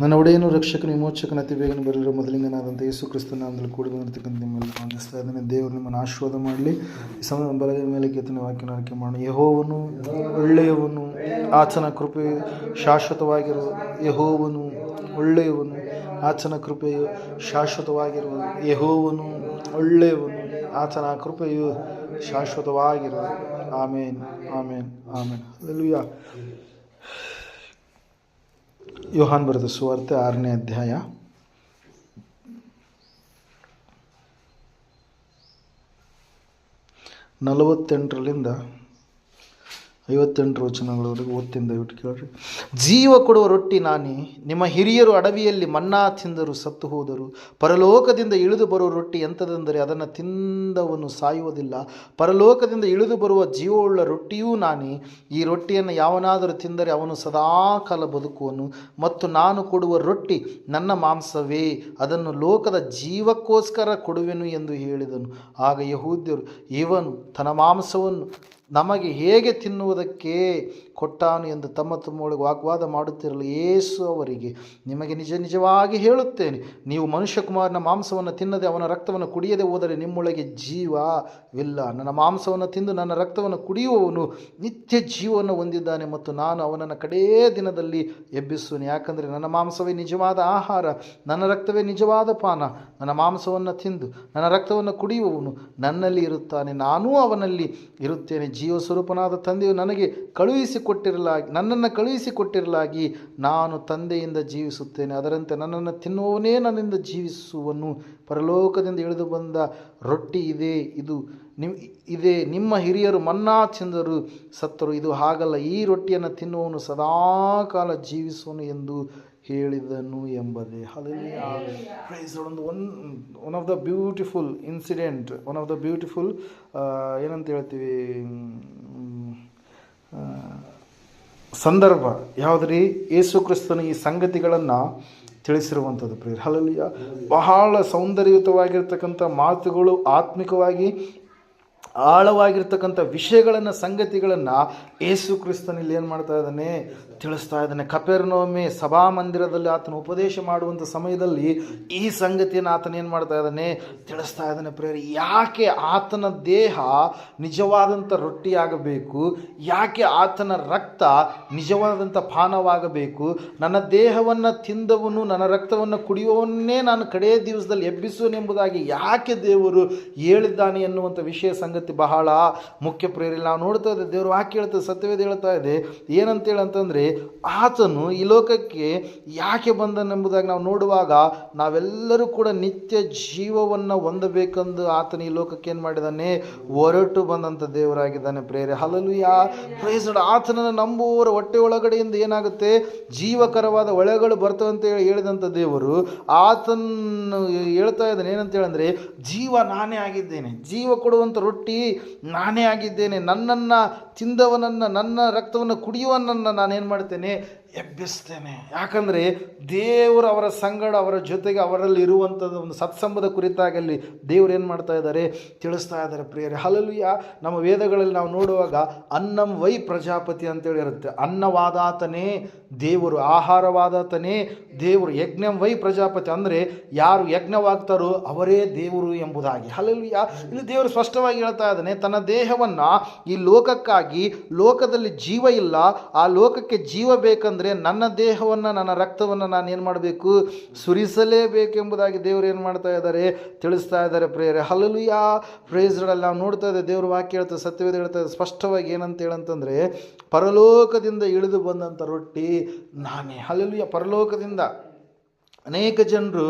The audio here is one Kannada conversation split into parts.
ನನ್ನ ಒಡೆಯನು ರಕ್ಷಕನ ವಿಮೋಚಕನ ಅತಿ ಬೇಗನೆ ಬರಲಿರೋ ಮೊದಲಿಂಗನಾದಂಥ ಯೇಸು ಕ್ರಿಸ್ತನ ನಾಮದಲ್ಲಿ ಕೂಡಿ ಬಂದಿರತಕ್ಕಂಥ ನಿಮ್ಮಲ್ಲಿ ವಂದಿಸ್ತಾ ಇದ್ದೇನೆ. ದೇವರು ನಿಮ್ಮನ್ನು ಆಶೀರ್ವಾದ ಮಾಡಲಿ. ಈ ಸಮಯ ಮೇಲೆ ಕೇತನ ವಾಕ್ಯನ ಆಯ್ಕೆ ಮಾಡಿ ಯಹೋವನು ಒಳ್ಳೆಯವನು. ಆತನ ಕೃಪೆ ಶಾಶ್ವತವಾಗಿರುವ ಯಹೋವನು ಒಳ್ಳೆಯವನು. ಆತನ ಕೃಪೆಯು ಶಾಶ್ವತವಾಗಿರುವುದು ಯಹೋವನು ಒಳ್ಳೆಯವನು. ಆತನ ಕೃಪೆಯು ಶಾಶ್ವತವಾಗಿರುವುದು ಆಮೇನ್. ಆಮೇನ್. ಆಮೇನ್. ಅಲ್ಲೆಲೂಯ ಯೋಹಾನ್ ಬರೆದ ಸುವಾರ್ತೆ ಆರನೇ ಅಧ್ಯಾಯ. ನಲವತ್ತೆಂಟರಲ್ಲಿಂದ ಐವತ್ತೆಂಟು ವಚನಗಳವರೆಗೆ ಓದ್ತೀನಿ ದಯವಿಟ್ಟು ಕೇಳ್ರಿ. ಜೀವ ಕೊಡುವ ರೊಟ್ಟಿ ನಾನೇ, ನಿಮ್ಮ ಹಿರಿಯರು ಅಡವಿಯಲ್ಲಿ ಮನ್ನಾ ತಿಂದರು ಸತ್ತು ಹೋದರು, ಪರಲೋಕದಿಂದ ಇಳಿದು ಬರುವ ರೊಟ್ಟಿ ಎಂಥದೆಂದರೆ ಅದನ್ನು ತಿಂದವನು ಸಾಯುವುದಿಲ್ಲ. ಪರಲೋಕದಿಂದ ಇಳಿದು ಬರುವ ಜೀವವುಳ್ಳ ರೊಟ್ಟಿಯೂ ನಾನೇ, ಈ ರೊಟ್ಟಿಯನ್ನು ಯಾವನಾದರೂ ತಿಂದರೆ ಅವನು ಸದಾಕಾಲ ಬದುಕುವನು, ಮತ್ತು ನಾನು ಕೊಡುವ ರೊಟ್ಟಿ ನನ್ನ ಮಾಂಸವೇ, ಅದನ್ನು ಲೋಕದ ಜೀವಕ್ಕೋಸ್ಕರ ಕೊಡುವೆನು ಎಂದು ಹೇಳಿದನು. ಆಗ ಯಹೂದ್ಯರು, ಇವನು ತನ್ನ ಮಾಂಸವನ್ನು ನಮಗೆ ಹೇಗೆ ತಿನ್ನುವುದಕ್ಕೆ ಕೊಟ್ಟಾನು ಎಂದು ತಮ್ಮ ತಮ್ಮೊಳಗೆ ವಾಗ್ವಾದ ಮಾಡುತ್ತಿರಲು, ಏಸು ಅವರಿಗೆ, ನಿಮಗೆ ನಿಜ ನಿಜವಾಗಿ ಹೇಳುತ್ತೇನೆ, ನೀವು ಮನುಷ್ಯಕುಮಾರನ ಮಾಂಸವನ್ನು ತಿನ್ನದೆ ಅವನ ರಕ್ತವನ್ನು ಕುಡಿಯದೆ ಹೋದರೆ ನಿಮ್ಮೊಳಗೆ ಜೀವವಿಲ್ಲ. ನನ್ನ ಮಾಂಸವನ್ನು ತಿಂದು ನನ್ನ ರಕ್ತವನ್ನು ಕುಡಿಯುವವನು ನಿತ್ಯ ಜೀವವನ್ನು ಹೊಂದಿದ್ದಾನೆ ಮತ್ತು ನಾನು ಅವನನ್ನು ಕಡೇ ದಿನದಲ್ಲಿ ಎಬ್ಬಿಸುವನು. ಯಾಕಂದರೆ ನನ್ನ ಮಾಂಸವೇ ನಿಜವಾದ ಆಹಾರ, ನನ್ನ ರಕ್ತವೇ ನಿಜವಾದ ಪಾನ. ನನ್ನ ಮಾಂಸವನ್ನು ತಿಂದು ನನ್ನ ರಕ್ತವನ್ನು ಕುಡಿಯುವವನು ನನ್ನಲ್ಲಿ ಇರುತ್ತಾನೆ, ನಾನೂ ಅವನಲ್ಲಿ ಇರುತ್ತೇನೆ. ಜೀವ ಸ್ವರೂಪನಾದ ತಂದೆಯು ನನಗೆ ಕಳುಹಿಸಿಕೊಟ್ಟಿರಲಾಗಿ ನನ್ನನ್ನು ಕಳುಹಿಸಿಕೊಟ್ಟಿರಲಾಗಿ ನಾನು ತಂದೆಯಿಂದ ಜೀವಿಸುತ್ತೇನೆ. ಅದರಂತೆ ನನ್ನನ್ನು ತಿನ್ನುವನೇ ನನ್ನಿಂದ ಜೀವಿಸುವನು. ಪರಲೋಕದಿಂದ ಇಳಿದು ಬಂದ ರೊಟ್ಟಿ ಇದೆ, ಇದು ನಿಮ್, ಇದೆ ನಿಮ್ಮ ಹಿರಿಯರು, ಮನ್ನಾ ಚಂದರು ಸತ್ತರು. ಇದು ಹಾಗಲ್ಲ, ಈ ರೊಟ್ಟಿಯನ್ನು ತಿನ್ನುವನು ಸದಾಕಾಲ ಜೀವಿಸುವನು ಎಂದು ಹೇಳಿದನು ಎಂಬುದೇ ಪ್ರೈಸ್ ಒಂದು one one of the beautiful incident one of the beautiful ಏನಂತ ಹೇಳ್ತೀವಿ ಸಂದರ್ಭ ಯಾವುದ್ರಿ? ಯೇಸು ಕ್ರಿಸ್ತನ ಈ ಸಂಗತಿಗಳನ್ನು ತಿಳಿಸಿರುವಂಥದ್ದು ಪ್ರಿಯರ್. ಹಲಲಿಯ ಬಹಳ ಸೌಂದರ್ಯಯುತವಾಗಿರ್ತಕ್ಕಂಥ ಮಾತುಗಳು ಆತ್ಮಿಕವಾಗಿ ಆಳವಾಗಿರ್ತಕ್ಕಂಥ ವಿಷಯಗಳನ್ನು, ಸಂಗತಿಗಳನ್ನು ಏಸು ಕ್ರಿಸ್ತನಲ್ಲಿ ಏನು ಮಾಡ್ತಾ ಇದ್ದಾನೆ? ತಿಳಿಸ್ತಾ ಇದ್ದಾನೆ. ಕಪೆರ್ನೋಮೆ ಸಭಾಮಂದಿರದಲ್ಲಿ ಆತನ ಉಪದೇಶ ಮಾಡುವಂಥ ಸಮಯದಲ್ಲಿ ಈ ಸಂಗತಿಯನ್ನು ಆತನ ಏನು ಮಾಡ್ತಾ ಇದ್ದಾನೆ? ತಿಳಿಸ್ತಾ ಇದ್ದಾನೆ ಪ್ರೇರಿ ಯಾಕೆ ಆತನ ದೇಹ ನಿಜವಾದಂಥ ರೊಟ್ಟಿಯಾಗಬೇಕು? ಯಾಕೆ ಆತನ ರಕ್ತ ನಿಜವಾದಂಥ ಪಾನವಾಗಬೇಕು? ನನ್ನ ದೇಹವನ್ನು ತಿಂದವನು, ನನ್ನ ರಕ್ತವನ್ನು ಕುಡಿಯುವವನ್ನೇ ನಾನು ಕಡೆಯ ದಿವಸದಲ್ಲಿ ಎಬ್ಬಿಸುವನೆಂಬುದಾಗಿ ಯಾಕೆ ದೇವರು ಹೇಳಿದ್ದಾನೆ ಎನ್ನುವಂಥ ವಿಷಯ ಸಂಗತಿ ಬಹಳ ಮುಖ್ಯ ಪ್ರೇರಿ ನಾವು ನೋಡ್ತಾ ಇದ್ದೆ ದೇವರು ವಾಕ್ಯ ಹೇಳ್ತದೆ, ಸತ್ಯವೇದ ಹೇಳ್ತಾ ಇದೆ. ಏನಂತೇಳಿ ಅಂತಂದರೆ, ಆತನು ಈ ಲೋಕಕ್ಕೆ ಯಾಕೆ ಬಂದನೆಂಬುದಾಗಿ ನಾವು ನೋಡುವಾಗ ನಾವೆಲ್ಲರೂ ಕೂಡ ನಿತ್ಯ ಜೀವವನ್ನು ಹೊಂದಬೇಕೆಂದು ಆತನು ಈ ಲೋಕಕ್ಕೆ ಏನು ಮಾಡಿದ್ದಾನೆ? ಹೊರಟು ಬಂದಂಥ ದೇವರಾಗಿದ್ದಾನೆ ಪ್ರೇರೆ ಹಲಲು ಯಾ ಪ್ರೇಸಡ್ ಆತನನ್ನು ನಂಬುವವರ ಹೊಟ್ಟೆ ಒಳಗಡೆಯಿಂದ ಏನಾಗುತ್ತೆ? ಜೀವಕರವಾದ ಒಳೆಗಳು ಬರ್ತವೆ ಅಂತ ಹೇಳಿ ಹೇಳಿದಂಥ ದೇವರು ಆತನ ಹೇಳ್ತಾ ಇದ್ದಾನೆ. ಏನಂತ ಹೇಳಂದ್ರೆ ಜೀವ ನಾನೇ ಆಗಿದ್ದೇನೆ. ಜೀವ ಕೊಡುವಂಥ ರೊಟ್ಟಿ ನಾನೇ ಆಗಿದ್ದೇನೆ. ನನ್ನನ್ನು ತಿಂದವನನ್ನು ನನ್ನ ರಕ್ತವನ್ನು ಕುಡಿಯುವನನ್ನು ನಾನೇನು ಮಾಡ್ತೇನೆ? ಎಬ್ಬಿಸ್ತೇನೆ. ಯಾಕಂದರೆ ದೇವರು ಅವರ ಸಂಗಡ ಅವರ ಜೊತೆಗೆ ಅವರಲ್ಲಿ ಇರುವಂಥದ್ದು ಒಂದು ಸತ್ಸಂಬದ ಕುರಿತಾಗಲ್ಲಿ ದೇವರು ಏನು ಮಾಡ್ತಾ ಇದ್ದಾರೆ? ತಿಳಿಸ್ತಾ ಇದ್ದಾರೆ ಪ್ರಿಯರೇ. ಹಲಲುಯ್ಯ ನಮ್ಮ ವೇದಗಳಲ್ಲಿ ನಾವು ನೋಡುವಾಗ ಅನ್ನಂ ವೈ ಪ್ರಜಾಪತಿ ಅಂತೇಳಿ ಇರುತ್ತೆ. ಅನ್ನವಾದಾತನೇ ದೇವರು, ಆಹಾರವಾದಾತನೇ ದೇವರು, ಯಜ್ಞಂ ವೈ ಪ್ರಜಾಪತಿ. ಅಂದರೆ ಯಾರು ಯಜ್ಞವಾಗ್ತಾರೋ ಅವರೇ ದೇವರು ಎಂಬುದಾಗಿ. ಹಲಲುಯ್ಯ ಇಲ್ಲಿ ದೇವರು ಸ್ಪಷ್ಟವಾಗಿ ಹೇಳ್ತಾ ಇದ್ದಾನೆ, ತನ್ನ ದೇಹವನ್ನು ಈ ಲೋಕಕ್ಕಾಗಿ, ಲೋಕದಲ್ಲಿ ಜೀವ ಇಲ್ಲ, ಆ ಲೋಕಕ್ಕೆ ಜೀವ ಬೇಕಂದ್ರೆ ನನ್ನ ದೇಹವನ್ನು, ನನ್ನ ರಕ್ತವನ್ನು ನಾನು ಏನು ಮಾಡಬೇಕು? ಸುರಿಸಲೇಬೇಕೆಂಬುದಾಗಿ ದೇವರು ಏನು ಮಾಡ್ತಾ ಇದ್ದಾರೆ? ತಿಳಿಸ್ತಾ ಇದ್ದಾರೆ ಪ್ರೇಯರೆ. ಯಾ ಪ್ರೇಸ್ಗಳಲ್ಲಿ ನಾವು ನೋಡ್ತಾ ಇದ್ದೇವೆ ದೇವರು ವಾಕ್ಯ ಹೇಳ್ತಾರೆ ಸತ್ಯವೇದ ಹೇಳ್ತಾ ಇದೆ ಸ್ಪಷ್ಟವಾಗಿ ಏನಂತ ಹೇಳಂತಂದರೆ, ಪರಲೋಕದಿಂದ ಇಳಿದು ಬಂದಂಥ ರೊಟ್ಟಿ ನಾನೇ. ಹಲಲುಯ ಪರಲೋಕದಿಂದ. ಅನೇಕ ಜನರು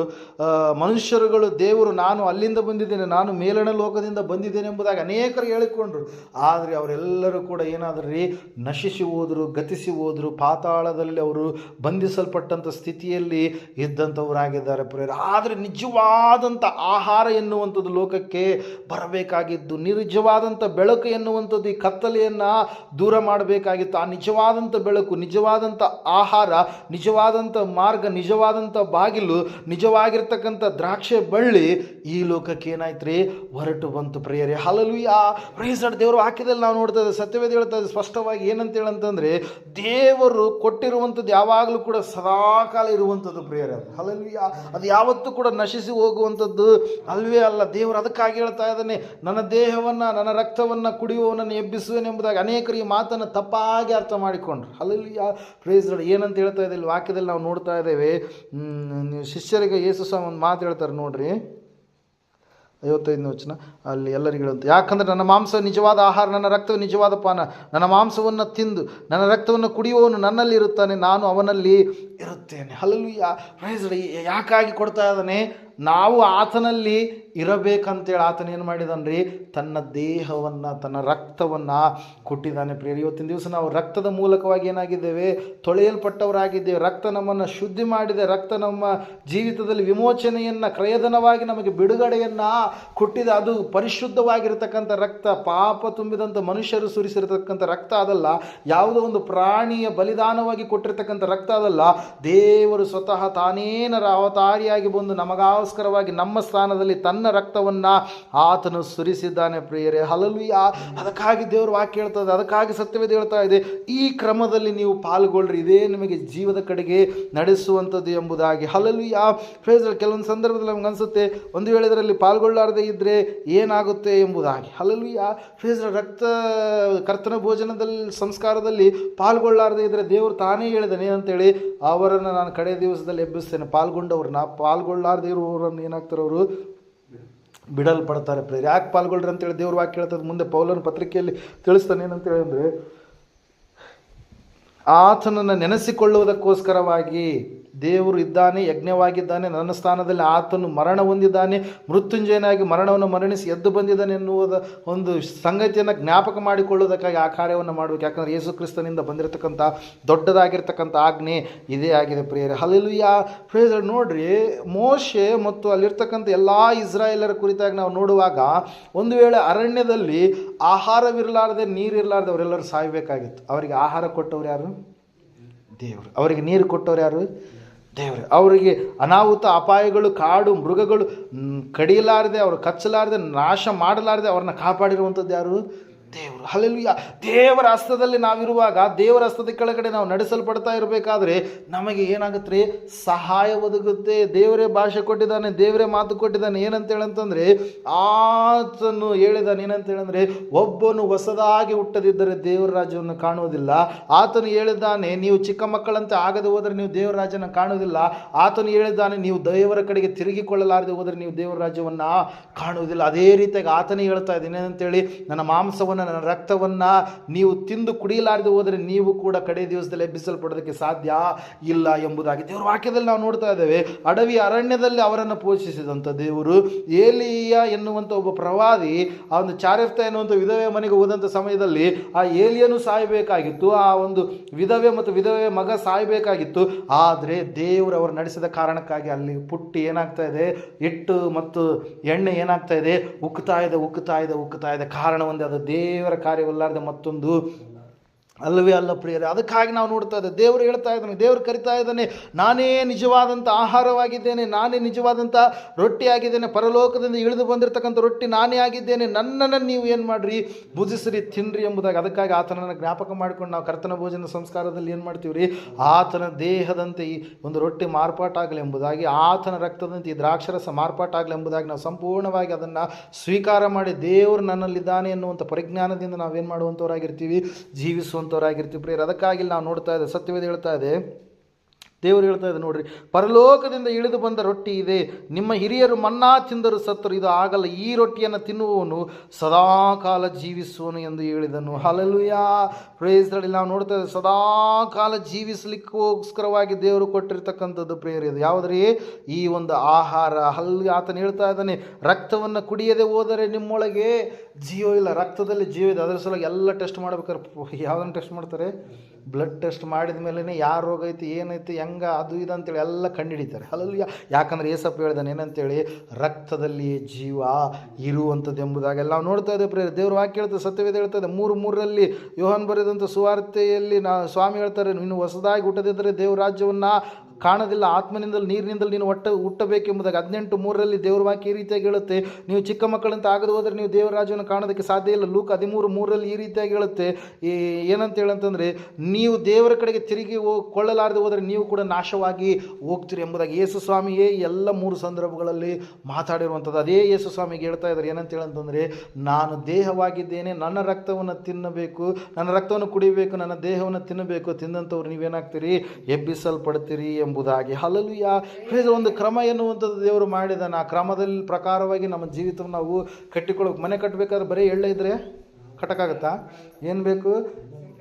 ಮನುಷ್ಯರುಗಳು, ದೇವರು, ನಾನು ಅಲ್ಲಿಂದ ಬಂದಿದ್ದೇನೆ, ನಾನು ಮೇಲಣ ಲೋಕದಿಂದ ಬಂದಿದ್ದೇನೆ ಎಂಬುದಾಗಿ ಅನೇಕರು ಹೇಳಿಕೊಂಡ್ರು. ಆದರೆ ಅವರೆಲ್ಲರೂ ಕೂಡ ಏನಾದರೂ ರೀ ನಶಿಸಿ ಹೋದರು, ಗತಿಸಿ ಹೋದರು, ಪಾತಾಳದಲ್ಲಿ ಅವರು ಬಂಧಿಸಲ್ಪಟ್ಟಂಥ ಸ್ಥಿತಿಯಲ್ಲಿ ಇದ್ದಂಥವರಾಗಿದ್ದಾರೆ ಪ್ರೇರ ಆದರೆ ನಿಜವಾದಂಥ ಆಹಾರ ಎನ್ನುವಂಥದ್ದು ಲೋಕಕ್ಕೆ ಬರಬೇಕಾಗಿದ್ದು, ನಿಜವಾದಂಥ ಬೆಳಕು ಎನ್ನುವಂಥದ್ದು ಈ ಕತ್ತಲೆಯನ್ನು ದೂರ ಮಾಡಬೇಕಾಗಿತ್ತು. ಆ ನಿಜವಾದಂಥ ಬೆಳಕು, ನಿಜವಾದಂಥ ಆಹಾರ, ನಿಜವಾದಂಥ ಮಾರ್ಗ, ನಿಜವಾದಂಥ ಬಾಗಿಲು ನಿಜವಾಗಿರ್ತಕ್ಕಂಥ ದ್ರಾಕ್ಷೆ ಬಳ್ಳಿ ಈ ಲೋಕಕ್ಕೆ ಏನಾಯ್ತು ರೀ ಹೊರಟು ಬಂತು ಪ್ರಿಯರೇ. ಯಾ ಪ್ರೈಸ್ ದೇವರು ಹಾಕಿದಲ್ಲಿ ನಾವು ನೋಡ್ತಾ ಇದ್ದೇವೆ. ಸತ್ಯವೇದ ಹೇಳ್ತಾ ಇದೆ ಸ್ಪಷ್ಟವಾಗಿ ಏನಂತ ಹೇಳಂತಂದ್ರೆ ದೇವರು ಕೊಟ್ಟಿರುವಂಥದ್ದು ಯಾವಾಗಲೂ ಕೂಡ ಸದಾಕಾಲ ಇರುವಂಥದ್ದು ಪ್ರಿಯರೇ ಅದು. ಯಾ ಅದು ಯಾವತ್ತೂ ಕೂಡ ನಶಿಸಿ ಹೋಗುವಂಥದ್ದು ಅಲ್ವೇ ಅಲ್ಲ. ದೇವರು ಅದಕ್ಕಾಗಿ ಹೇಳ್ತಾ ಇದ್ದಾನೆ, ನನ್ನ ದೇಹವನ್ನು, ನನ್ನ ರಕ್ತವನ್ನು ಕುಡಿಯುವವನನ್ನು ಎಬ್ಬಿಸುವೆನೆಂಬುದಾಗಿ ಅನೇಕರು ಈ ಮಾತನ್ನು ತಪ್ಪಾಗಿ ಅರ್ಥ ಮಾಡಿಕೊಂಡ್ರು. ಹಲಲುಯ ಪ್ರೈಸ್ ಏನಂತ ಹೇಳ್ತಾ ಇದೆ? ಇಲ್ಲಿ ವಾಕ್ಯದಲ್ಲಿ ನಾವು ನೋಡ್ತಾ ಇದ್ದೇವೆ ನೀವು ಶಿಷ್ಯರಿಗೆ ಯೇಸು ಸಹ ಒಂದು ಮಾತು ಹೇಳ್ತಾರೆ ನೋಡ್ರಿ. ಐವತ್ತೈದನೇ ವಚನ. ಅಲ್ಲಿ ಎಲ್ಲರಿಗೂ ಹೇಳುತ್ತೆ ಯಾಕಂದರೆ ನನ್ನ ಮಾಂಸ ನಿಜವಾದ ಆಹಾರ, ನನ್ನ ರಕ್ತವು ನಿಜವಾದ ಪಾನ, ನನ್ನ ಮಾಂಸವನ್ನು ತಿಂದು, ನನ್ನ ರಕ್ತವನ್ನು ಕುಡಿಯುವವನು ನನ್ನಲ್ಲಿ ಇರುತ್ತಾನೆ, ನಾನು ಅವನಲ್ಲಿ ಇರುತ್ತೇನೆ. ಹಲಲು ಯಾಕಾಗಿ ಕೊಡ್ತಾ ಇದ್ದಾನೆ? ನಾವು ಆತನಲ್ಲಿ ಇರಬೇಕಂತೇಳಿ ಆತನ ಏನು ಮಾಡಿದಾನ್ರಿ? ತನ್ನ ದೇಹವನ್ನು, ತನ್ನ ರಕ್ತವನ್ನು ಕೊಟ್ಟಿದ್ದಾನೆ ಪ್ರಿಯರು. ಇವತ್ತಿನ ದಿವಸ ನಾವು ರಕ್ತದ ಮೂಲಕವಾಗಿ ಏನಾಗಿದ್ದೇವೆ? ತೊಳೆಯಲ್ಪಟ್ಟವರಾಗಿದ್ದೇವೆ. ರಕ್ತ ನಮ್ಮನ್ನು ಶುದ್ಧಿ ಮಾಡಿದೆ. ರಕ್ತ ನಮ್ಮ ಜೀವಿತದಲ್ಲಿ ವಿಮೋಚನೆಯನ್ನು, ಕ್ರಯಧನವಾಗಿ ನಮಗೆ ಬಿಡುಗಡೆಯನ್ನು ಕೊಟ್ಟಿದೆ. ಅದು ಪರಿಶುದ್ಧವಾಗಿರತಕ್ಕಂಥ ರಕ್ತ, ಪಾಪ ತುಂಬಿದಂಥ ಮನುಷ್ಯರು ಸುರಿಸಿರತಕ್ಕಂಥ ರಕ್ತ ಅದಲ್ಲ. ಯಾವುದೋ ಒಂದು ಪ್ರಾಣಿಯ ಬಲಿದಾನವಾಗಿ ಕೊಟ್ಟಿರ್ತಕ್ಕಂಥ ರಕ್ತ ಅದಲ್ಲ. ದೇವರು ಸ್ವತಃ ತಾನೇನರ ಅವತಾರಿಯಾಗಿ ಬಂದು ನಮಗೋಸ್ಕರವಾಗಿ ನಮ್ಮ ಸ್ಥಾನದಲ್ಲಿ ತನ್ನ ರಕ್ತವನ್ನು ಆತನು ಸುರಿಸಿದ್ದಾನೆ ಪ್ರಿಯರೇ. ಹಲಲುಯ ಅದಕ್ಕಾಗಿ ದೇವರು ವಾಕ್ಯ ಹೇಳ್ತದೆ ಅದಕ್ಕಾಗಿ ಸತ್ಯವೇದ ಹೇಳ್ತಾ ಇದೆ. ಈ ಕ್ರಮದಲ್ಲಿ ನೀವು ಪಾಲ್ಗೊಳ್ರಿ. ಇದೇ ನಿಮಗೆ ಜೀವದ ಕಡೆಗೆ ನಡೆಸುವಂಥದ್ದು ಎಂಬುದಾಗಿ. ಹಲಲು ಯಾ ಫ್ರೇಜ್ ಕೆಲವೊಂದು ಸಂದರ್ಭದಲ್ಲಿ ನಮ್ಗೆ ಅನಿಸುತ್ತೆ, ಒಂದು ವೇಳೆ ಇದರಲ್ಲಿ ಪಾಲ್ಗೊಳ್ಳಾರದೇ ಇದ್ದರೆ ಏನಾಗುತ್ತೆ ಎಂಬುದಾಗಿ. ಹಲಲು ಯಾ ಫ್ರೇಜ್ ರಕ್ತ, ಕರ್ತನ ಭೋಜನದಲ್ಲಿ, ಸಂಸ್ಕಾರದಲ್ಲಿ ಪಾಲ್ಗೊಳ್ಳಾರದೇ ಇದ್ದರೆ ದೇವರು ತಾನೇ ಹೇಳಿದಾನೆ ಅಂತೇಳಿ ಅವರನ್ನು ನಾನು ಕಡೆ ದಿವಸದಲ್ಲಿ ಎಬ್ಬಿಸ್ತೇನೆ. ಪಾಲ್ಗೊಂಡವ್ರನ್ನ ಪಾಲ್ಗೊಳ್ಳಾರದೆ ಇರುವವರನ್ನು ಏನಾಗ್ತಾರೆ ಅವರು ಬಿಡಲ್ಪಡ್ತಾರೆ ಪ್ರೇರ್ ಯಾಕೆ ಪಾಲ್ಗೊಳ್ರಿ ಅಂತೇಳಿ ದೇವ್ರ ವಾಕ್ಯ ಹೇಳ್ತದೆ. ಮುಂದೆ ಪೌಲನ ಪತ್ರಿಕೆಯಲ್ಲಿ ತಿಳಿಸ್ತಾನೆ ಏನಂತೇಳಿ ಅಂದರೆ, ಆತನನ್ನು ನೆನೆಸಿಕೊಳ್ಳುವುದಕ್ಕೋಸ್ಕರವಾಗಿ ದೇವರು ಇದ್ದಾನೆ, ಯಜ್ಞವಾಗಿದ್ದಾನೆ, ನನ್ನ ಸ್ಥಾನದಲ್ಲಿ ಆತನು ಮರಣ ಹೊಂದಿದ್ದಾನೆ, ಮೃತ್ಯುಂಜಯನಾಗಿ ಮರಣವನ್ನು ಮರಣಿಸಿ ಎದ್ದು ಬಂದಿದ್ದಾನೆ ಎನ್ನುವುದ ಒಂದು ಸಂಗತಿಯನ್ನು ಜ್ಞಾಪಕ ಮಾಡಿಕೊಳ್ಳುವುದಕ್ಕಾಗಿ ಆ ಕಾರ್ಯವನ್ನು ಮಾಡಬೇಕು ಯಾಕಂದರೆ ಯೇಸು ಕ್ರಿಸ್ತನಿಂದ ಬಂದಿರತಕ್ಕಂಥ ದೊಡ್ಡದಾಗಿರ್ತಕ್ಕಂಥ ಆಜ್ಞೆ ಇದೇ ಆಗಿದೆ ಪ್ರಿಯರೇ. ಯಾ ಪ್ರೇಯರ್ ನೋಡ್ರಿ, ಮೋಶೆ ಮತ್ತು ಅಲ್ಲಿರ್ತಕ್ಕಂಥ ಎಲ್ಲ ಇಸ್ರಾಯೇಲರ ಕುರಿತಾಗಿ ನಾವು ನೋಡುವಾಗ ಒಂದು ವೇಳೆ ಅರಣ್ಯದಲ್ಲಿ ಆಹಾರವಿರಲಾರದೆ ನೀರಿರಲಾರದೆ ಅವರೆಲ್ಲರೂ ಸಾಯಬೇಕಾಗಿತ್ತು. ಅವರಿಗೆ ಆಹಾರ ಕೊಟ್ಟವ್ರು ಯಾರು? ದೇವರು. ಅವರಿಗೆ ನೀರು ಕೊಟ್ಟವ್ರು ಯಾರು? ದೇವರು. ಅವರಿಗೆ ಅನಾಹುತ ಅಪಾಯಗಳು ಕಾಡು ಮೃಗಗಳು ಕಡಿಯಲಾರದೆ ಅವರು ಕಚ್ಚಲಾರದೆ ನಾಶ ಮಾಡಲಾರದೆ ಅವ್ರನ್ನ ಕಾಪಾಡಿರುವಂಥದ್ದು ಯಾರು? ದೇವರು ಅಲ್ಲೆಲ್ಲೂ ದೇವರ ಹಸ್ತದಲ್ಲಿ ನಾವಿರುವಾಗ, ದೇವರ ಹಸ್ತದ ಕೆಳಗಡೆ ನಾವು ನಡೆಸಲ್ಪಡ್ತಾ ಇರಬೇಕಾದ್ರೆ ನಮಗೆ ಏನಾಗುತ್ತೆ ಸಹಾಯ ಒದಗುತ್ತೆ. ದೇವರೇ ಭಾಷೆ ಕೊಟ್ಟಿದ್ದಾನೆ, ದೇವರೇ ಮಾತು ಕೊಟ್ಟಿದ್ದಾನೆ. ಏನಂತ ಹೇಳಂತಂದ್ರೆ ಆತನು ಹೇಳಿದಾನೆ ಏನಂತ ಹೇಳಂದ್ರೆ ಒಬ್ಬನು ಹೊಸದಾಗಿ ಹುಟ್ಟದಿದ್ದರೆ ದೇವರ ರಾಜ್ಯವನ್ನು ಕಾಣುವುದಿಲ್ಲ. ಆತನು ಹೇಳಿದ್ದಾನೆ, ನೀವು ಚಿಕ್ಕ ಮಕ್ಕಳಂತೆ ಆಗದೆ ಹೋದರೆ ನೀವು ದೇವರ ರಾಜ್ಯನ ಕಾಣುವುದಿಲ್ಲ. ಆತನು ಹೇಳಿದ್ದಾನೆ, ನೀವು ದೇವರ ಕಡೆಗೆ ತಿರುಗಿಕೊಳ್ಳಲಾರದೆ ಹೋದರೆ ನೀವು ದೇವರ ರಾಜ್ಯವನ್ನು ಕಾಣುವುದಿಲ್ಲ. ಅದೇ ರೀತಿಯಾಗಿ ಆತನೇ ಹೇಳ್ತಾ ಇದ್ದೀನಿ. ಏನಂತೇಳಿ, ನನ್ನ ಮಾಂಸವನ್ನು ನನ್ನ ರಕ್ತವನ್ನು ನೀವು ತಿಂದು ಕುಡಿಯಲಾರದೆ ಹೋದರೆ ನೀವು ಕೂಡ ಕಡೆ ದಿವಸದಲ್ಲಿ ಎಬ್ಬಿಸಲ್ಪಡೋದಕ್ಕೆ ಸಾಧ್ಯ ಇಲ್ಲ ಎಂಬುದಾಗಿ ದೇವರ ವಾಕ್ಯದಲ್ಲಿ ನಾವು ನೋಡ್ತಾ ಇದ್ದೇವೆ. ಅಡವಿ ಅರಣ್ಯದಲ್ಲಿ ಅವರನ್ನು ಪೋಷಿಸಿದಂಥ ದೇವರು ಏಲಿಯ ಎನ್ನುವಂಥ ಒಬ್ಬ ಪ್ರವಾದಿ, ಆ ಒಂದು ಚಾರ್ಯಫ್ತ ಎನ್ನುವಂಥ ವಿಧವೆ ಮನೆಗೆ ಹೋದಂಥ ಸಮಯದಲ್ಲಿ ಆ ಏಲಿಯನು ಸಾಯಬೇಕಾಗಿತ್ತು, ಆ ಒಂದು ವಿಧವೆ ಮತ್ತು ವಿಧವೆ ಮಗ ಸಾಯಬೇಕಾಗಿತ್ತು. ಆದರೆ ದೇವರು ಅವರು ನಡೆಸಿದ ಕಾರಣಕ್ಕಾಗಿ ಅಲ್ಲಿ ಪುಟ್ಟಿ ಏನಾಗ್ತಾ ಇದೆ, ಹಿಟ್ಟು ಮತ್ತು ಎಣ್ಣೆ ಏನಾಗ್ತಾ ಇದೆ, ಉಕ್ತಾ ಇದೆ ಉಕ್ತಾ ಇದೆ ಉಕ್ತಾ ಇದೆ. ಕಾರಣ ಒಂದೇ ಅದು ದೇವರ ಕಾರ್ಯವಲ್ಲಾರದ ಮತ್ತೊಂದು ಅಲ್ಲವೇ ಅಲ್ಲ ಪ್ರಿಯರೇ, ಅದಕ್ಕಾಗಿ ನಾವು ನೋಡ್ತಾ ಇದ್ದೇವೆ. ದೇವರು ಹೇಳ್ತಾ ಇದ್ದಾನೆ, ದೇವರು ಕರಿತಾ ಇದ್ದಾನೆ, ನಾನೇ ನಿಜವಾದಂಥ ಆಹಾರವಾಗಿದ್ದೇನೆ, ನಾನೇ ನಿಜವಾದಂಥ ರೊಟ್ಟಿಯಾಗಿದ್ದೇನೆ, ಪರಲೋಕದಿಂದ ಇಳಿದು ಬಂದಿರತಕ್ಕಂಥ ರೊಟ್ಟಿ ನಾನೇ ಆಗಿದ್ದೇನೆ, ನನ್ನನ್ನು ನೀವು ಏನು ಮಾಡ್ರಿ? ಭುಜಿಸ್ರಿ, ತಿನ್ರಿ ಎಂಬುದಾಗಿ. ಅದಕ್ಕಾಗಿ ಆತನನ್ನು ಜ್ಞಾಪಕ ಮಾಡಿಕೊಂಡು ನಾವು ಕರ್ತನ ಭೋಜನ ಸಂಸ್ಕಾರದಲ್ಲಿ ಏನು ಮಾಡ್ತೀವಿ ರೀ ಆತನ ದೇಹದಂತೆ ಈ ಒಂದು ರೊಟ್ಟಿ ಮಾರ್ಪಾಟಾಗಲಿ ಎಂಬುದಾಗಿ, ಆತನ ರಕ್ತದಂತೆ ಈ ದ್ರಾಕ್ಷರಸ ಮಾರ್ಪಾಟಾಗಲಿ ಎಂಬುದಾಗಿ ನಾವು ಸಂಪೂರ್ಣವಾಗಿ ಅದನ್ನು ಸ್ವೀಕಾರ ಮಾಡಿ ದೇವರು ನನ್ನಲ್ಲಿದ್ದಾನೆ ಎನ್ನುವಂಥ ಪರಿಜ್ಞಾನದಿಂದ ನಾವೇನು ಮಾಡುವಂಥವರಾಗಿರ್ತೀವಿ? ಜೀವಿಸುವಂಥವರಾಗಿರ್ತೀವಿ ಪ್ರಿಯರು. ಅದಕ್ಕಾಗಿ ನಾವು ನೋಡ್ತಾ ಇದ್ದೇವೆ ಸತ್ಯವೇದ ಹೇಳ್ತಾ ಇದೆ ದೇವರು ಹೇಳ್ತಾ ಇದೆ ನೋಡ್ರಿ, ಪರಲೋಕದಿಂದ ಇಳಿದು ಬಂದ ರೊಟ್ಟಿ ಇದೆ, ನಿಮ್ಮ ಹಿರಿಯರು ಮನ್ನಾ ತಿಂದರು ಸತ್ತರು, ಇದು ಆಗಲ್ಲ, ಈ ರೊಟ್ಟಿಯನ್ನು ತಿನ್ನುವವನು ಸದಾಕಾಲ ಜೀವಿಸುವನು ಎಂದು ಹೇಳಿದನು. ಹಲಲುಯ ಪ್ರೇಸ್ ನಾವು ನೋಡ್ತಾ ಇದ್ದೇವೆ, ಸದಾಕಾಲ ಜೀವಿಸಲಿಕ್ಕೋಸ್ಕರವಾಗಿ ದೇವರು ಕೊಟ್ಟಿರ್ತಕ್ಕಂಥದ್ದು ಪ್ರೇಯರ್ ಇದು. ಯಾವುದ್ರಿ? ಈ ಒಂದು ಆಹಾರ. ಹಲ್ಲಿ, ಆತನು ಹೇಳ್ತಾ ಇದ್ದಾನೆ, ರಕ್ತವನ್ನು ಕುಡಿಯದೆ ಹೋದರೆ ನಿಮ್ಮೊಳಗೆ ಜೀವ ಇಲ್ಲ, ರಕ್ತದಲ್ಲಿ ಜೀವ ಇದೆ, ಅದರ ಸಲುವಾಗಿ ಎಲ್ಲ ಟೆಸ್ಟ್ ಮಾಡ್ಬೇಕಾದ್ರೆ, ಯಾವ್ದನ್ನು ಟೆಸ್ಟ್ ಮಾಡ್ತಾರೆ? ಬ್ಲಡ್ ಟೆಸ್ಟ್ ಮಾಡಿದ ಮೇಲೇ ಯಾವ ರೋಗ ಐತಿ ಏನೈತಿ ಹೆಂಗೆ, ಅದು ಇದು ಅಂತೇಳಿ ಎಲ್ಲ ಕಂಡುಹಿಡಿತಾರೆ ಅಲ್ಲಲ್ಲಿ ಯಾಕಂದ್ರೆ ಏಸಪ್ಪ ಹೇಳ್ದಾನೆ, ಏನಂತೇಳಿ, ರಕ್ತದಲ್ಲಿ ಜೀವ ಇರುವಂಥದ್ದು ಎಂಬುದಾಗೆಲ್ಲ ನಾವು ನೋಡ್ತಾ ಇದ್ದೇವೆ ಪ್ರೇರ ದೇವ್ರ ವಾಕ್ಯ ಹೇಳ್ತದೆ ಸತ್ಯವೇದ ಹೇಳ್ತದೆ ಮೂರು ಮೂರರಲ್ಲಿ ಯೋಹನ್ ಬರೆದಂಥ ಸುವಾರ್ತೆಯಲ್ಲಿ ನಾ ಸ್ವಾಮಿ ಹೇಳ್ತಾರೆ, ನೀನು ಹೊಸದಾಗಿ ಹುಟ್ಟದಿದ್ದರೆ ದೇವ್ರ ರಾಜ್ಯವನ್ನು ಕಾಣದಿಲ್ಲ, ಆತ್ಮನಿಂದಲೂ ನೀರಿನಿಂದಲೂ ನೀನು ಒಟ್ಟ ಹುಟ್ಟಬೇಕೆಂಬುದಾಗಿ ಹದಿನೆಂಟು ಮೂರರಲ್ಲಿ ದೇವರ ವಾಕ್ಯ ಈ ರೀತಿಯಾಗಿ ಹೇಳುತ್ತೆ. ನೀವು ಚಿಕ್ಕ ಮಕ್ಕಳಂತ ಆಗದು ಹೋದರೆ ನೀವು ದೇವರ ಕಾಣೋದಕ್ಕೆ ಸಾಧ್ಯ ಇಲ್ಲ. ಲೂಕ್ ಹದಿಮೂರು ಮೂರರಲ್ಲಿ ಈ ರೀತಿಯಾಗಿ ಹೇಳುತ್ತೆ. ಈ ಏನಂತ ಹೇಳಂತಂದರೆ, ನೀವು ದೇವರ ಕಡೆಗೆ ತಿರುಗಿ ಕೊಳ್ಳಲಾರದೆ ಹೋದರೆ ನೀವು ಕೂಡ ನಾಶವಾಗಿ ಹೋಗ್ತೀರಿ ಎಂಬುದಾಗಿ ಯೇಸು ಸ್ವಾಮಿಯೇ ಎಲ್ಲ ಮೂರು ಸಂದರ್ಭಗಳಲ್ಲಿ ಮಾತಾಡಿರುವಂಥದ್ದು. ಅದೇ ಯೇಸು ಸ್ವಾಮಿಗೆ ಹೇಳ್ತಾ ಇದ್ದಾರೆ, ಏನಂತ ಹೇಳಂತಂದರೆ, ನಾನು ದೇಹವಾಗಿದ್ದೇನೆ, ನನ್ನ ರಕ್ತವನ್ನು ತಿನ್ನಬೇಕು, ನನ್ನ ರಕ್ತವನ್ನು ಕುಡಿಬೇಕು, ನನ್ನ ದೇಹವನ್ನು ತಿನ್ನಬೇಕು. ತಿಂದಂಥವ್ರು ನೀವೇನಾಗ್ತೀರಿ? ಎಬ್ಬಿಸಲ್ಪಡ್ತೀರಿ ಎಂಬುದಾಗಿ. ಹಲಲು ಯಾ ಒಂದು ಕ್ರಮ ಎನ್ನುವಂಥದ್ದು ದೇವರು ಮಾಡಿದಾನೆ ಆ ಕ್ರಮದಲ್ಲಿ ಪ್ರಕಾರವಾಗಿ ನಮ್ಮ ಜೀವಿತವನ್ನು ನಾವು ಕಟ್ಟಿಕೊಳ್ಳೋಕೆ ಮನೆ ಕಟ್ಟಬೇಕಾದ್ರೆ ಬರೀ ಎಳ್ಳೆ ಇದ್ದರೆ ಕಟ್ಟಕ್ಕಾಗತ್ತಾ ಏನು ಬೇಕು?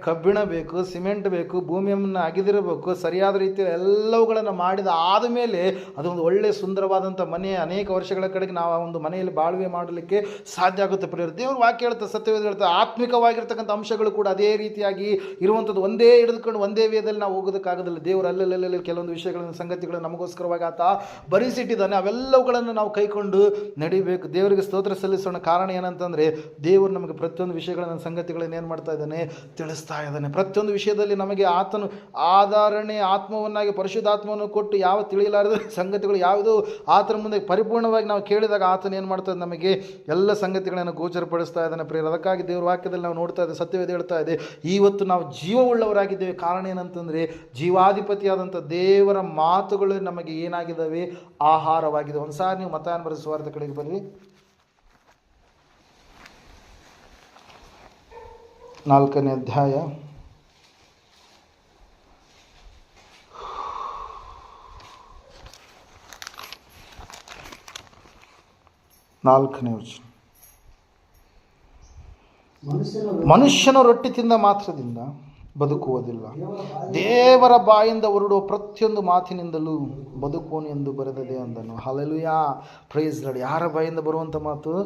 ಕಬ್ಬಿಣ ಬೇಕು, ಸಿಮೆಂಟ್ ಬೇಕು, ಭೂಮಿಯನ್ನು ಅಗಿದಿರಬೇಕು, ಸರಿಯಾದ ರೀತಿಯಲ್ಲಿ ಎಲ್ಲವುಗಳನ್ನು ಮಾಡಿದ ಆದಮೇಲೆ ಅದೊಂದು ಒಳ್ಳೆಯ ಸುಂದರವಾದಂಥ ಮನೆ ಅನೇಕ ವರ್ಷಗಳ ಕಡೆಗೆ ನಾವು ಆ ಒಂದು ಮನೆಯಲ್ಲಿ ಬಾಳ್ವೆ ಮಾಡಲಿಕ್ಕೆ ಸಾಧ್ಯ ಆಗುತ್ತೆ ಪ್ರಿಯರು. ದೇವರು ವಾಕ್ಯ ಹೇಳ್ತಾ, ಸತ್ಯವೇದ ಹೇಳ್ತಾ, ಆತ್ಮಿಕವಾಗಿರ್ತಕ್ಕಂಥ ಅಂಶಗಳು ಕೂಡ ಅದೇ ರೀತಿಯಾಗಿ ಇರುವಂಥದ್ದು ಒಂದೇ ಹಿಡಿದುಕೊಂಡು ಒಂದೇ ವೇದಲ್ಲಿ ನಾವು ಹೋಗೋದಕ್ಕಾಗೋದಿಲ್ಲ. ದೇವರು ಅಲ್ಲಲ್ಲಲ್ಲಿ ಕೆಲವೊಂದು ವಿಷಯಗಳನ್ನು, ಸಂಗತಿಗಳನ್ನು ನಮಗೋಸ್ಕರವಾಗಿ ಆತ ಬರಿಸಿಟ್ಟಿದ್ದಾನೆ. ಅವೆಲ್ಲವುಗಳನ್ನು ನಾವು ಕೈಕೊಂಡು ನಡಿಬೇಕು. ದೇವರಿಗೆ ಸ್ತೋತ್ರ ಸಲ್ಲಿಸೋಣ. ಕಾರಣ ಏನಂತಂದರೆ, ದೇವರು ನಮಗೆ ಪ್ರತಿಯೊಂದು ವಿಷಯಗಳನ್ನು, ಸಂಗತಿಗಳನ್ನು ಏನು ಮಾಡ್ತಾ ಇದ್ದಾನೆ, ತಿಳಿಸ್ತಾ ಇದ್ದಾನೆ ಪ್ರತಿಯೊಂದು ವಿಷಯದಲ್ಲಿ ನಮಗೆ ಆತನು ಆಧಾರಣೆ, ಆತ್ಮವನ್ನಾಗಿ, ಪರಿಶುದ್ಧಾತ್ಮವನ್ನು ಕೊಟ್ಟು ಯಾವ ತಿಳಿಯಲಾರದ ಸಂಗತಿಗಳು ಯಾವುದು ಆತನ ಮುಂದೆ ಪರಿಪೂರ್ಣವಾಗಿ ನಾವು ಕೇಳಿದಾಗ ಆತನ ಏನು ಮಾಡ್ತದೆ ನಮಗೆ ಎಲ್ಲ ಸಂಗತಿಗಳನ್ನು ಗೋಚರಪಡಿಸ್ತಾ ಇದ್ದಾನೆ. ಪ್ರಿಯರು, ಅದಕ್ಕಾಗಿ ದೇವರ ವಾಕ್ಯದಲ್ಲಿ ನಾವು ನೋಡ್ತಾ ಇದ್ದೇವೆ, ಸತ್ಯವೇದ ಹೇಳ್ತಾ ಇದೆ ಇವತ್ತು ನಾವು ಜೀವವುಳ್ಳವರಾಗಿದ್ದೇವೆ. ಕಾರಣ ಏನಂತಂದರೆ, ಜೀವಾಧಿಪತಿಯಾದಂಥ ದೇವರ ಮಾತುಗಳು ನಮಗೆ ಏನಾಗಿದ್ದಾವೆ? ಆಹಾರವಾಗಿದೆ. ಒಂದು ಸಾರಿ ನೀವು ಮತಾನ್ ಬರೆದ ಸ್ವಾರ್ಥ ಕಡೆಗೆ ಬರ್ರಿ ನಾಲ್ಕನೇ ಅಧ್ಯಾಯ. ನಾಲ್ಕನೇ ವಚನ. ಮನುಷ್ಯನ ಮನುಷ್ಯನು ರೊಟ್ಟಿ ತಿಂದ ಮಾತ್ರದಿಂದ ಬದುಕುವುದಿಲ್ಲ. ದೇವರ ಬಾಯಿಂದ ಹೊರಡುವ ಪ್ರತಿಯೊಂದು ಮಾತಿನಿಂದಲೂ ಬದುಕುವನು ಎಂದು ಬರೆದಿದೆ ಅಂದನು. ಹಲಲುಯಾ ಪ್ರೈಸ್ ಲಾರ್ಡ್ ಯಾರ ಬಾಯಿಂದ ಬರುವಂಥ ಮಾತು?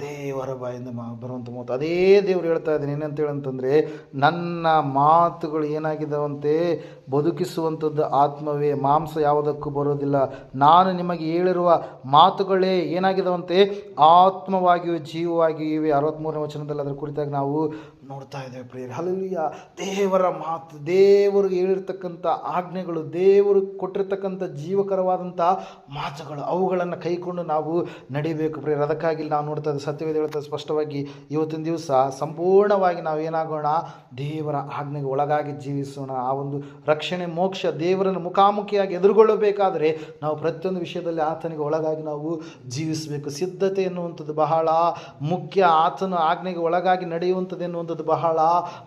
ದೇವರ ಬಾಯಿಂದ ಮಾ ಬರುವಂಥ ಮಾತು. ಅದೇ ದೇವರು ಹೇಳ್ತಾ ಇದ್ದೀನಿ. ಏನಂತ ಹೇಳಂತಂದರೆ, ನನ್ನ ಮಾತುಗಳು ಏನಾಗಿದ್ದಾವಂತೆ? ಬದುಕಿಸುವಂಥದ್ದು ಆತ್ಮವೇ. ಮಾಂಸ ಯಾವುದಕ್ಕೂ ಬರೋದಿಲ್ಲ ನಾನು ನಿಮಗೆ ಹೇಳಿರುವ ಮಾತುಗಳೇ ಏನಾಗಿದ್ದಾವಂತೆ? ಆತ್ಮವಾಗಿಯೂ ಜೀವವಾಗಿಯೂ ಇವೆ. ಅರವತ್ತ್ಮೂರನೇ ವಚನದಲ್ಲಿ ಅದರ ಕುರಿತಾಗಿ ನಾವು ನೋಡ್ತಾ ಇದ್ದೇವೆ ಪ್ರಿಯರಿ. ಅಲ್ಲಿಯ ದೇವರ ಮಾತು, ದೇವರು ಹೇಳಿರ್ತಕ್ಕಂಥ ಆಜ್ಞೆಗಳು, ದೇವರು ಕೊಟ್ಟಿರ್ತಕ್ಕಂಥ ಜೀವಕರವಾದಂಥ ಮಾತುಗಳು, ಅವುಗಳನ್ನು ಕೈಕೊಂಡು ನಾವು ನಡಿಬೇಕು ಪ್ರಿಯರು. ಅದಕ್ಕಾಗಿ ನಾವು ನೋಡ್ತಾ ಇದ್ದೇವೆ ಸತ್ಯವೇದ ಹೇಳ್ತಾ ಸ್ಪಷ್ಟವಾಗಿ ಇವತ್ತಿನ ದಿವಸ ಸಂಪೂರ್ಣವಾಗಿ ನಾವು ಏನಾಗೋಣ, ದೇವರ ಆಜ್ಞೆಗೆ ಒಳಗಾಗಿ ಜೀವಿಸೋಣ. ಆ ಒಂದು ರಕ್ಷಣೆ, ಮೋಕ್ಷ ದೇವರನ್ನು ಮುಖಾಮುಖಿಯಾಗಿ ಎದುರುಗೊಳ್ಳಬೇಕಾದರೆ ನಾವು ಪ್ರತಿಯೊಂದು ವಿಷಯದಲ್ಲಿ ಆತನಿಗೆ ಒಳಗಾಗಿ ನಾವು ಜೀವಿಸಬೇಕು. ಸಿದ್ಧತೆ ಎನ್ನುವಂಥದ್ದು ಬಹಳ ಮುಖ್ಯ. ಆತನ ಆಜ್ಞೆಗೆ ಒಳಗಾಗಿ ನಡೆಯುವಂಥದ್ದು ಎನ್ನುವಂಥದ್ದು ಬಹಳ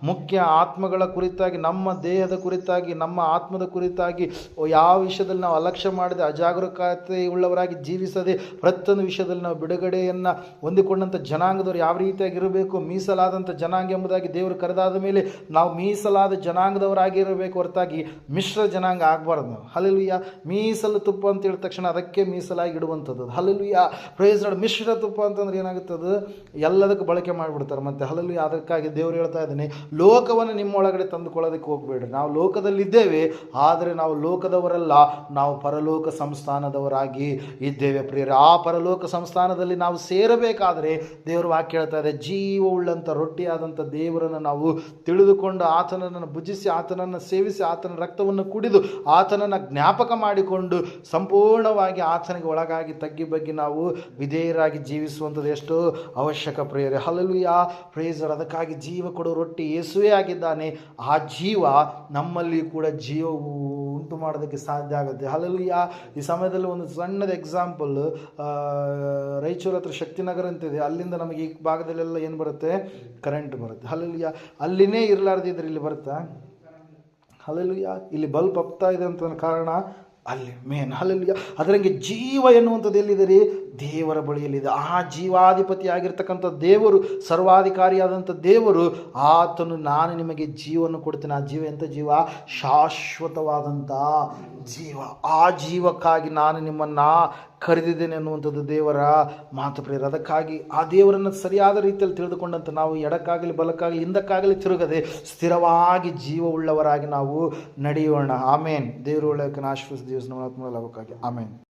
ಮುಖ್ಯ. ಆತ್ಮಗಳ ಕುರಿತಾಗಿ, ನಮ್ಮ ದೇಹದ ಕುರಿತಾಗಿ, ನಮ್ಮ ಆತ್ಮದ ಕುರಿತಾಗಿ ಯಾವ ವಿಷಯದಲ್ಲಿ ನಾವು ಅಲಕ್ಷ್ಯ ಮಾಡದೆ ಅಜಾಗರೂಕತೆ ಉಳ್ಳವರಾಗಿ ಜೀವಿಸದೆ, ಪ್ರತಿಯೊಂದು ವಿಷಯದಲ್ಲಿ ನಾವು ಬಿಡುಗಡೆಯನ್ನು ಹೊಂದಿಕೊಂಡಂಥ ಜನಾಂಗದವರು ಯಾವ ರೀತಿಯಾಗಿರಬೇಕು, ಮೀಸಲಾದಂಥ ಜನಾಂಗ ಎಂಬುದಾಗಿ ದೇವರು ಕರೆದಾದ ಮೇಲೆ ನಾವು ಮೀಸಲಾದ ಜನಾಂಗದವರಾಗಿರಬೇಕು ಹೊರತಾಗಿ ಮಿಶ್ರ ಜನಾಂಗ ಆಗಬಾರ್ದು ನಾವು. ಹಲಲುಯ್ಯ ಮೀಸಲು ತುಪ್ಪ ಅಂತ ಹೇಳಿದ ತಕ್ಷಣ ಅದಕ್ಕೆ ಮೀಸಲಾಗಿ ಇಡುವಂಥದ್ದು. ಹಲಲುಯ್ಯ ಪ್ರಯೋಜನ ಮಿಶ್ರ ತುಪ್ಪ ಅಂತಂದ್ರೆ ಏನಾಗುತ್ತದೆ? ಎಲ್ಲದಕ್ಕೂ ಬಳಕೆ ಮಾಡಿಬಿಡ್ತಾರೆ. ಮತ್ತು ಹಲಲುಯ್ಯ ಅದಕ್ಕಾಗಿ ದೇವರು ಹೇಳ್ತಾ ಇದ್ದಾನೆ, ಲೋಕವನ್ನು ನಿಮ್ಮೊಳಗಡೆ ತಂದುಕೊಳ್ಳೋದಕ್ಕೆ ಹೋಗ್ಬೇಡ್ರಿ. ನಾವು ಲೋಕದಲ್ಲಿದ್ದೇವೆ, ಆದರೆ ನಾವು ಲೋಕದವರಲ್ಲ, ನಾವು ಪರಲೋಕ ಸಂಸ್ಥಾನದವರಾಗಿ ಇದ್ದೇವೆ ಪ್ರಿಯರೇ. ಆ ಪರಲೋಕ ಸಂಸ್ಥಾನದಲ್ಲಿ ನಾವು ಸೇರಬೇಕಾದರೆ ದೇವರು ವಾಕ್ಯ ಹೇಳ್ತಾ ಇದೆ ಜೀವವುಳ್ಳಂಥ ರೊಟ್ಟಿಯಾದಂಥ ದೇವರನ್ನು ನಾವು ತಿಳಿದುಕೊಂಡು ಆತನನ್ನು ಭುಜಿಸಿ, ಆತನನ್ನು ಸೇವಿಸಿ, ಆತನ ರಕ್ತವನ್ನು ಕುಡಿದು, ಆತನನ್ನು ಜ್ಞಾಪಕ ಮಾಡಿಕೊಂಡು ಸಂಪೂರ್ಣವಾಗಿ ಆತನಿಗೆ ಒಳಗಾಗಿ ತಗ್ಗಿ ಬಗ್ಗಿ ನಾವು ವಿಧೇಯರಾಗಿ ಜೀವಿಸುವಂಥದ್ದು ಎಷ್ಟು ಅವಶ್ಯಕ ಪ್ರಿಯರೇ. ಯಾ ಪ್ರೇಜರ್ ಅದಕ್ಕಾಗಿ ಜೀವ ಕೊಡೋ ರೊಟ್ಟಿ ಯೇಸುವೇ ಆಗಿದ್ದಾನೆ, ಆ ಜೀವ ನಮ್ಮಲ್ಲಿ ಕೂಡ ಜೀವವು ಉಂಟು ಮಾಡೋದಕ್ಕೆ ಸಾಧ್ಯ ಆಗುತ್ತೆ. ಹಲಲುಯ ಈ ಸಮಯದಲ್ಲಿ ಒಂದು ಸಣ್ಣದ ಎಕ್ಸಾಂಪಲ್ ರಾಯಚೂರು ಹತ್ರ ಶಕ್ತಿನಗರ ಅಂತಿದೆ ಅಲ್ಲಿಂದ ನಮಗೆ ಈ ಭಾಗದಲ್ಲೆಲ್ಲ ಏನು ಬರುತ್ತೆ? ಕರೆಂಟ್ ಬರುತ್ತೆ. ಅಲ್ಲಲ್ಲಿ ಅಲ್ಲಿನೇ ಇರಲಾರ್ದಿದ್ರೆ ಇಲ್ಲಿ ಬರುತ್ತಾ? ಅಲ್ಲಲ್ಲಿ ಇಲ್ಲಿ ಬಲ್ಬ್ ಹಪ್ತಾ ಇದೆ ಅಂತ ಕಾರಣ ಅಲ್ಲಿ ಮೇನ್ ಅಲ್ಲಲ್ಲಿ ಅದರಂಗೆ ಜೀವ ಎನ್ನುವಂಥದ್ದು ಎಲ್ಲಿದೆ ರೀ? ದೇವರ ಬಳಿಯಲ್ಲಿದೆ. ಆ ಜೀವಾಧಿಪತಿ ಆಗಿರ್ತಕ್ಕಂಥ ದೇವರು, ಸರ್ವಾಧಿಕಾರಿಯಾದಂಥ ದೇವರು, ಆತನು ನಾನು ನಿಮಗೆ ಜೀವವನ್ನು ಕೊಡ್ತೇನೆ. ಆ ಜೀವ ಎಂಥ ಜೀವ? ಶಾಶ್ವತವಾದಂಥ ಜೀವ. ಆ ಜೀವಕ್ಕಾಗಿ ನಾನು ನಿಮ್ಮನ್ನು ಕರೆದಿದ್ದೇನೆ ಅನ್ನುವಂಥದ್ದು ದೇವರ ಮಾತು ಪ್ರೇರ ಅದಕ್ಕಾಗಿ ಆ ದೇವರನ್ನು ಸರಿಯಾದ ರೀತಿಯಲ್ಲಿ ತಿಳಿದುಕೊಂಡಂತೆ ನಾವು ಎಡಕ್ಕಾಗಲಿ, ಬಲಕ್ಕಾಗಲಿ, ಹಿಂದಕ್ಕಾಗಲಿ ತಿರುಗದೆ ಸ್ಥಿರವಾಗಿ ಜೀವವುಳ್ಳವರಾಗಿ ನಾವು ನಡೆಯೋಣ. ಆಮೇನ್. ದೇವರು ಒಳ್ಳೆಯಕ್ಕೆ ಆಶ್ವಾಸ ದಿವಸ ಲಾಭಕ್ಕಾಗಿ ಆಮೇನ್.